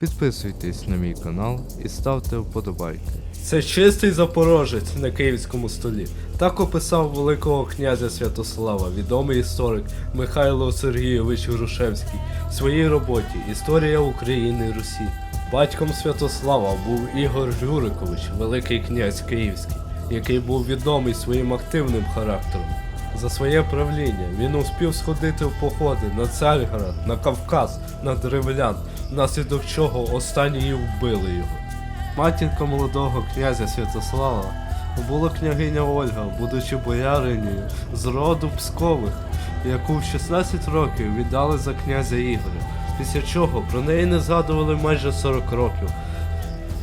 Підписуйтесь на мій канал і ставте вподобайки. Це чистий запорожець на київському столі. Так описав великого князя Святослава, відомий історик Михайло Сергійович Грушевський в своїй роботі Історія України і Русі. Батьком Святослава був Ігор Журикович, великий князь Київський, який був відомий своїм активним характером. За своє правління він успів сходити в походи на Царьград, на Кавказ, на Древлян, внаслідок чого останні вбили його. Матінка молодого князя Святослава була княгиня Ольга, будучи бояринею з роду Пскових, яку в 16 років віддали за князя Ігоря, після чого про неї не згадували майже 40 років.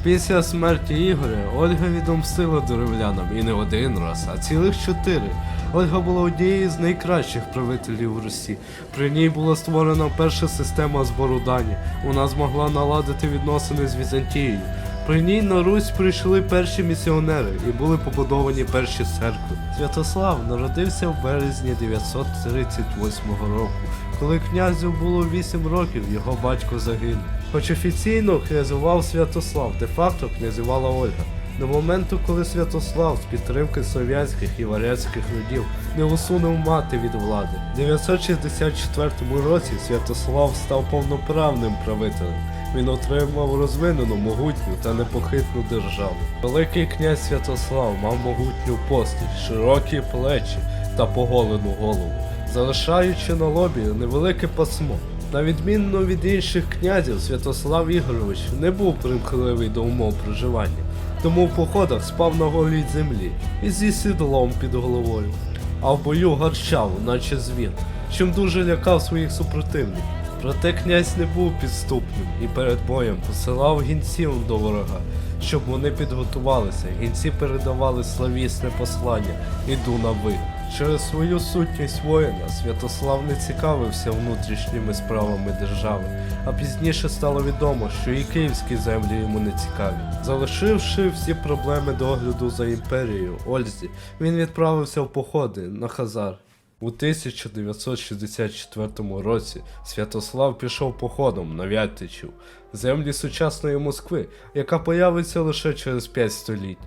Після смерті Ігоря Ольга відомстила деревлянам і не один раз, а цілих чотири. Ольга була однією з найкращих правителів Русі. При ній була створена перша система збору дані. Вона змогла наладити відносини з Візантією. При ній на Русь прийшли перші місіонери і були побудовані перші церкви. Святослав народився в березні 938 року. Коли князю було 8 років, його батько загинув. Хоч офіційно князював Святослав, де-факто князювала Ольга. До моменту, коли Святослав з підтримки слов'янських і варязьких родів не усунув мати від влади. В 964 році Святослав став повноправним правителем. Він отримав розвинену, могутню та непохитну державу. Великий князь Святослав мав могутню постать, широкі плечі та поголену голову, залишаючи на лобі невелике пасмо. На відмінно від інших князів, Святослав Ігорович не був примхливий до умов проживання, тому в походах спав на голій землі і зі сідлом під головою, а в бою гарчав, наче звір, чим дуже лякав своїх супротивників. Проте князь не був підступним і перед боєм посилав гінців до ворога, щоб вони підготувалися. Гінці передавали славісне послання «Іду на ви». Через свою сутність воїна Святослав не цікавився внутрішніми справами держави, а пізніше стало відомо, що і київські землі йому не цікаві. Залишивши всі проблеми догляду за імперією Ользі, він відправився в походи на Хазар. У 1964 році Святослав пішов походом на Вятичів, землі сучасної Москви, яка появиться лише через 5 століть,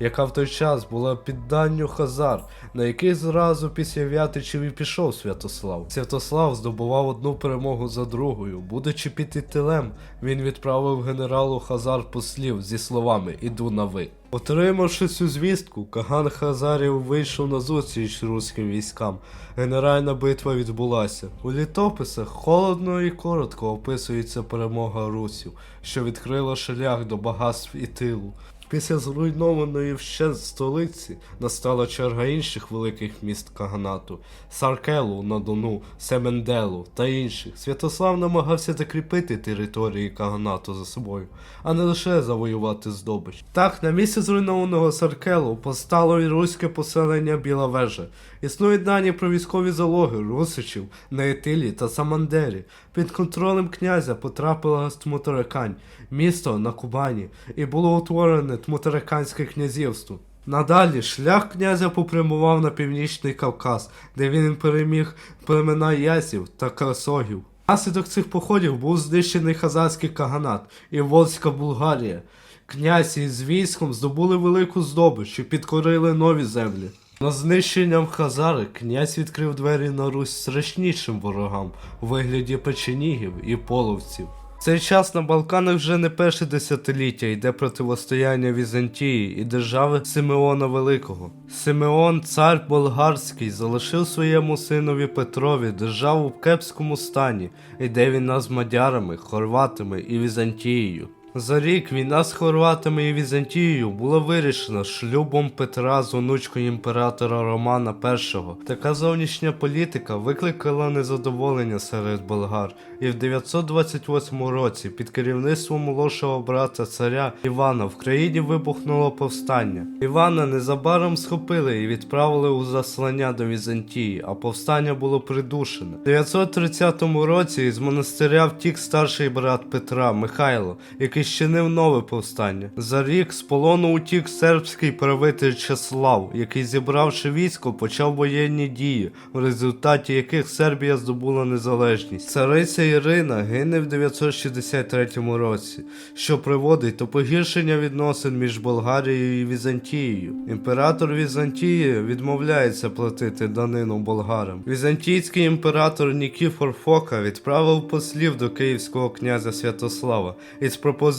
яка в той час була під данню Хазар, на який зразу після Вятичів і пішов Святослав. Святослав здобував одну перемогу за другою. Будучи під Ітилем, він відправив генералу Хазар послів зі словами Іду на ви. Отримавши цю звістку, Каган Хазарів вийшов на зустріч руським військам. Генеральна битва відбулася. У літописах холодно і коротко описується перемога русів, що відкрила шлях до багатств і тилу. Після зруйнованої вщент столиці настала черга інших великих міст Каганату Саркелу на Дону, Семенделу та інших. Святослав намагався закріпити території Каганату за собою, а не лише завоювати здобич. Так, на місці зруйнованого Саркелу постало і руське поселення Біла Вежа. Існують дані про військові залоги русичів на Етилі та Самандері. Під контролем князя потрапила Тмутаракань, місто на Кубані, і було утворене Тмутараканське князівство. Надалі шлях князя попрямував на північний Кавказ, де він переміг племена ясів та красогів. Наслідок цих походів був знищений хазарський каганат і Волзька Булгарія. Князь із військом здобули велику здобич і підкорили нові землі. На знищенням Хазари князь відкрив двері на Русь страшнішим ворогам у вигляді печенігів і половців. В цей час на Балканах вже не перше десятиліття йде противостояння Візантії і держави Симеона Великого. Симеон, цар болгарський, залишив своєму синові Петрові державу в кепському стані, йде війна з мадярами, хорватами і Візантією. За рік війна з хорватами і Візантією була вирішена шлюбом Петра з онучкою імператора Романа І. Така зовнішня політика викликала незадоволення серед болгар, і в 928 році під керівництвом молодшого брата царя Івана в країні вибухнуло повстання. Івана незабаром схопили і відправили у заслання до Візантії, а повстання було придушене. В 930 році із монастиря втік старший брат Петра Михайло, який зчинив нове повстання. За рік з полону утік сербський правитель Чеслав, який, зібравши військо, почав воєнні дії, в результаті яких Сербія здобула незалежність. Цариця Ірина гине в 963 році, що приводить до погіршення відносин між Болгарією і Візантією. Імператор Візантії відмовляється платити данину болгарам. Візантійський імператор Нікіфор Фока відправив послів до київського князя Святослава із пропозицією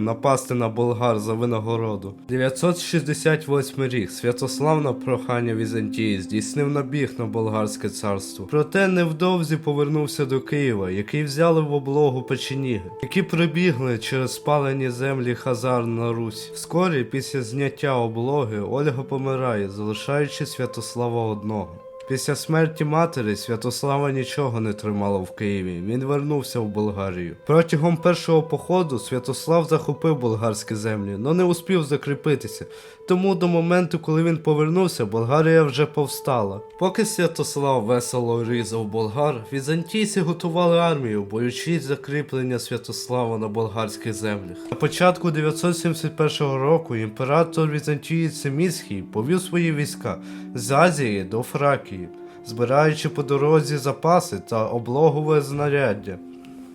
напасти на болгар за винагороду. 968 рік Святослав на прохання Візантії здійснив набіг на болгарське царство. Проте невдовзі повернувся до Києва, який взяли в облогу печеніги, які прибігли через спалені землі Хазар на Русь. Вскорі після зняття облоги Ольга помирає, залишаючи Святослава одного. Після смерті матері Святослава нічого не тримало в Києві. Він вернувся в Болгарію. Протягом першого походу Святослав захопив болгарські землі, але не успів закріпитися. Тому до моменту, коли він повернувся, Болгарія вже повстала. Поки Святослав весело різав болгар, візантійці готували армію, боючись закріплення Святослава на болгарських землях. На початку 971 року імператор Візантієць Семіський повів свої війська з Азії до Фракії, збираючи по дорозі запаси та облогове знаряддя.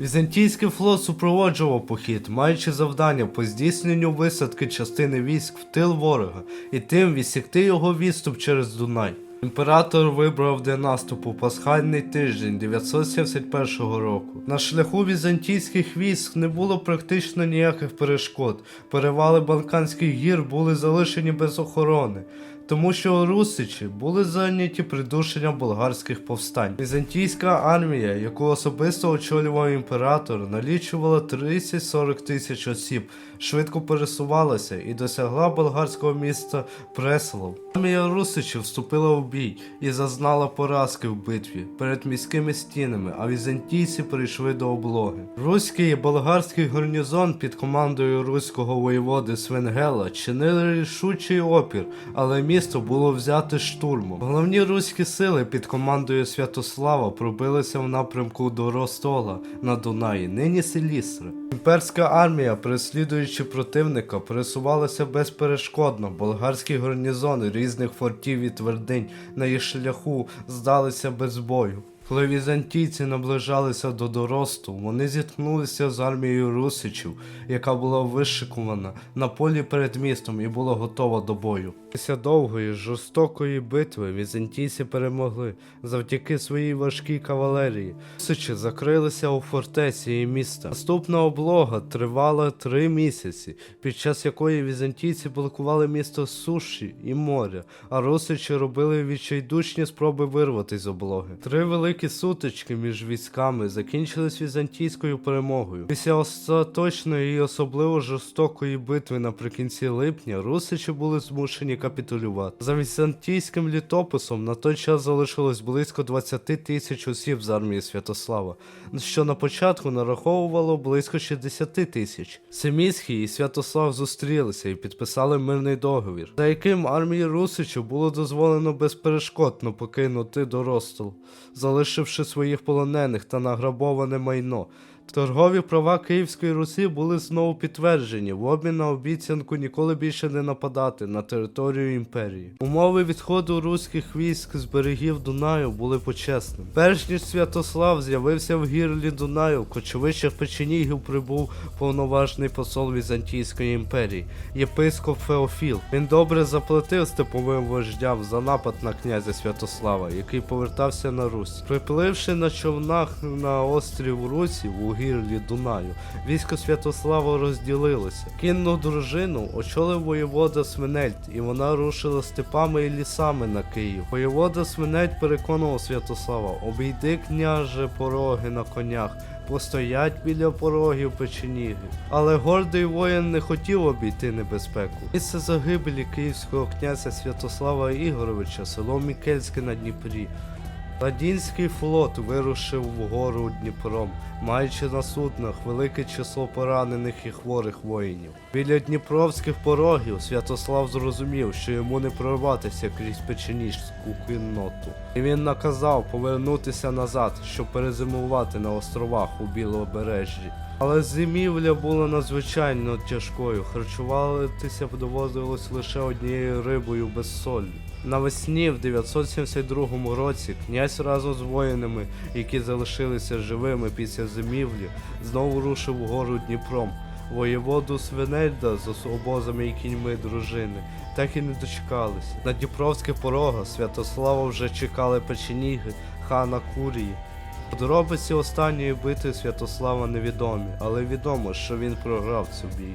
Візантійський флот супроводжував похід, маючи завдання по здійсненню висадки частини військ в тил ворога і тим відсікти його відступ через Дунай. Імператор вибрав для наступу пасхальний тиждень 971 року. На шляху візантійських військ не було практично ніяких перешкод. Перевали Балканських гір були залишені без охорони. Тому що русичі були зайняті придушенням болгарських повстань. Візантійська армія, яку особисто очолював імператор, налічувала 30-40 тисяч осіб, швидко пересувалася і досягла болгарського міста Преслов. Армія русичів вступила в бій і зазнала поразки в битві перед міськими стінами, а візантійці перейшли до облоги. Руський і болгарський гарнізон під командою руського воєводи Свенгела чинили рішучий опір, але місто було взяте штурмом. Головні руські сили під командою Святослава пробилися в напрямку до Ростола на Дунаї, нині Селістри. Імперська армія, переслідуючи противника, пересувалася безперешкодно. Болгарські гарнізони різних фортів і твердинь на їх шляху здалися без бою. Коли візантійці наближалися до доросту, вони зіткнулися з армією русичів, яка була вишикувана на полі перед містом і була готова до бою. Після довгої жорстокої битви візантійці перемогли завдяки своїй важкій кавалерії. Русичі закрилися у фортеці і міста. Наступна облога тривала три місяці, під час якої візантійці блокували місто суші і моря, а русичі робили відчайдушні спроби вирватися з облоги. Три великі сутички між військами закінчились візантійською перемогою. Після остаточної і особливо жорстокої битви наприкінці липня русичі були змушені капітулювати. За візантійським літописом на той час залишилось близько 20 тисяч осіб з армії Святослава, що на початку нараховувало близько 60 тисяч. Семіський і Святослав зустрілися і підписали мирний договір, за яким армії Русичів було дозволено безперешкодно покинути Доростол, залишивши своїх полонених та награбоване майно. Торгові права Київської Русі були знову підтверджені в обмін на обіцянку ніколи більше не нападати на територію імперії. Умови відходу руських військ з берегів Дунаю були почесними. Перш ніж Святослав з'явився в гірлі Дунаю, кочовищах печенігів прибув повноважний посол Візантійської імперії, єпископ Феофіл. Він добре заплатив степовим вождям за напад на князя Святослава, який повертався на Русь. Припливши на човнах на острів Русів у гірлі Дунаю, військо Святослава розділилося. Кінну дружину очолив воєвода Свинельд, і вона рушила степами і лісами на Київ. Воєвода Свинельд переконував Святослава, обійди княже пороги на конях. Постоять біля порогів печеніги. Але гордий воїн не хотів обійти небезпеку. Місце загибелі київського князя Святослава Ігоровича, село Мікельське на Дніпрі. Ладінський флот вирушив вгору Дніпром, маючи на суднах велике число поранених і хворих воїнів. Біля дніпровських порогів Святослав зрозумів, що йому не прорватися крізь печеніжську кінноту. І він наказав повернутися назад, щоб перезимувати на островах у Білобережжі. Але зимівля була надзвичайно тяжкою. Харчуватися доводилось лише однією рибою без солі. Навесні в 972 році князь разом з воїнами, які залишилися живими після зимівлі, знову рушив угору Дніпром. Воєводу Свинельда з обозами і кіньми дружини так і не дочекалися. На Дніпровських порогах Святослава вже чекали печеніги, хана Курії. Подробиці останньої битви Святослава невідомі, але відомо, що він програв цю бій.